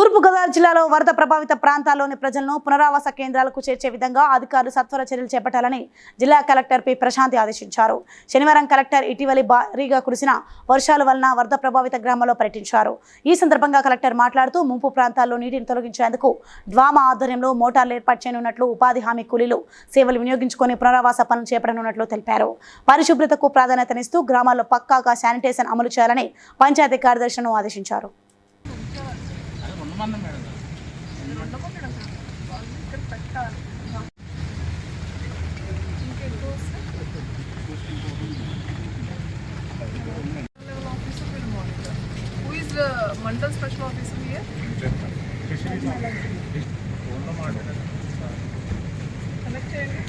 తూర్పుగోదావరి జిల్లాలో వరద ప్రభావిత ప్రాంతాల్లోని ప్రజలను పునరావాస కేంద్రాలకు చేర్చే విధంగా అధికారులు సత్వర చర్యలు చేపట్టాలని జిల్లా కలెక్టర్ పి. ప్రశాంతి ఆదేశించారు. శనివారం కలెక్టర్ ఇటీవలి భారీగా కురిసిన వర్షాల వలన వరద ప్రభావిత గ్రామంలో పర్యటించారు. ఈ సందర్భంగా కలెక్టర్ మాట్లాడుతూ ముంపు ప్రాంతాల్లో నీటిని తొలగించేందుకు డ్వామా ఆధ్వర్యంలో మోటార్లు ఏర్పాటు చేయనున్నట్లు ఉపాధి హామీ కూలీలు సేవలు వినియోగించుకొని పునరావాస పనులు చేపడనున్నట్లు తెలిపారు. పరిశుభ్రతకు ప్రాధాన్యతనిస్తూ గ్రామాల్లో పక్కాగా శానిటేషన్ అమలు చేయాలని పంచాయతీ కార్యదర్శులను ఆదేశించారు. Who is the Mandal Special Officer here? Connect చేయండి.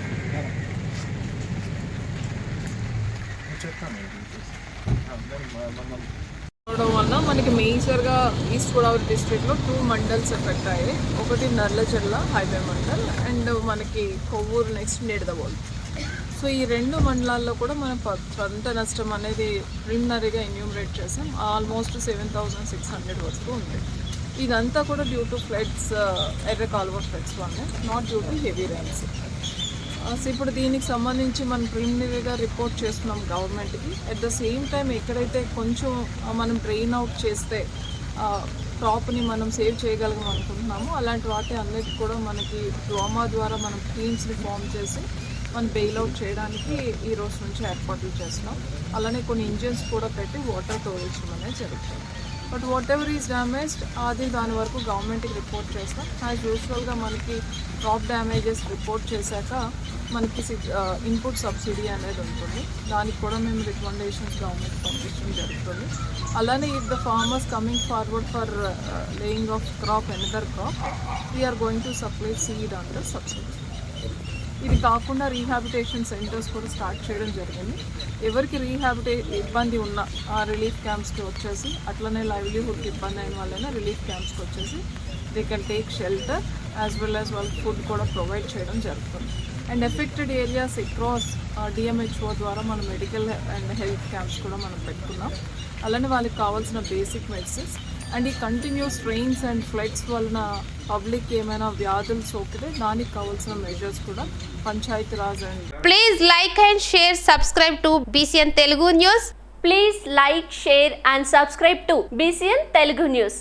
వల్ల మనకి మేజర్గా ఈస్ట్ గోదావరి డిస్ట్రిక్ట్లో టూ మండల్స్ ఎఫెక్ట్ అయ్యాయి. ఒకటి నర్లచెర్ల హైవే మండల్ అండ్ మనకి కొవ్వూరు నెక్స్ట్ నిడదవోలు సో ఈ రెండు మండలాల్లో కూడా మనం పంట నష్టం అనేది ప్రిలిమినరీగా ఎన్యూమరేట్ చేసాం. Almost seven thousand six hundred వరకు ఉంది. ఇదంతా కూడా డ్యూ టు ఫ్లడ్స్ ఎర్ర కాలువ ఫ్లడ్స్ వల్లే not due to heavy rains so ఇప్పుడు దీనికి సంబంధించి మనం ప్రిలిమినరీగా రిపోర్ట్ చేస్తున్నాం గవర్నమెంట్కి అట్ ద సేమ్ టైం ఎక్కడైతే కొంచెం మనం డ్రెయిన్ అవుట్ చేస్తే క్రాప్ని మనం సేవ్ చేయగలం అనుకుంటున్నాము అలాంటి వాటి అన్నిటి కూడా మనకి డ్రామా ద్వారా మనం టీమ్స్ని ఫామ్ చేసి మనం బెయిల్అవుట్ చేయడానికి ఈ రోజు నుంచి ఏర్పాట్లు చేస్తున్నాం. అలానే కొన్ని ఇంజిన్స్ కూడా పెట్టి వాటర్ తోలించడం అనేది జరుగుతుంది. But whatever is damaged అది దాని వరకు గవర్నమెంట్కి రిపోర్ట్ చేస్తాం. యాజ్ యూజువల్గా మనకి క్రాప్ డ్యామేజెస్ రిపోర్ట్ చేశాక మనకి ఇన్పుట్ సబ్సిడీ అనేది ఉంటుంది. దానికి కూడా మేము రికమెండేషన్స్ గవర్నమెంట్ పంపించడం జరుగుతుంది. అలానే if the farmers coming forward for laying of crop another crop we're going to supply seed under subsidy ఇది కాకుండా రీహాబిటేషన్ సెంటర్స్ కూడా స్టార్ట్ చేయడం జరిగింది. ఎవరికి రీహాబిటే ఇబ్బంది ఉన్న ఆ రిలీఫ్ క్యాంప్స్కి వచ్చేసి అట్లనే లైవ్లీహుడ్కి ఇబ్బంది అయిన వాళ్ళైనా రిలీఫ్ క్యాంప్స్కి వచ్చేసి they can take shelter as well as వాళ్ళకి ఫుడ్ కూడా ప్రొవైడ్ చేయడం జరుగుతుంది. And affected areas across DMHO ద్వారా మనం మెడికల్ అండ్ హెల్త్ క్యాంప్స్ కూడా మనం పెట్టుకున్నాం. అలానే వాళ్ళకి కావాల్సిన బేసిక్ మెడిసిన్స్ అండ్ ఈ కంటిన్యూస్ ట్రైన్స్ అండ్ ఫ్లైట్స్ వలన పబ్లిక్ ఏమైనా వ్యాధులు సోకితే దానికి కావాల్సిన మెజర్స్ కూడా panchayat raj and please like and share subscribe to BCN Telugu news please like share and subscribe to BCN Telugu news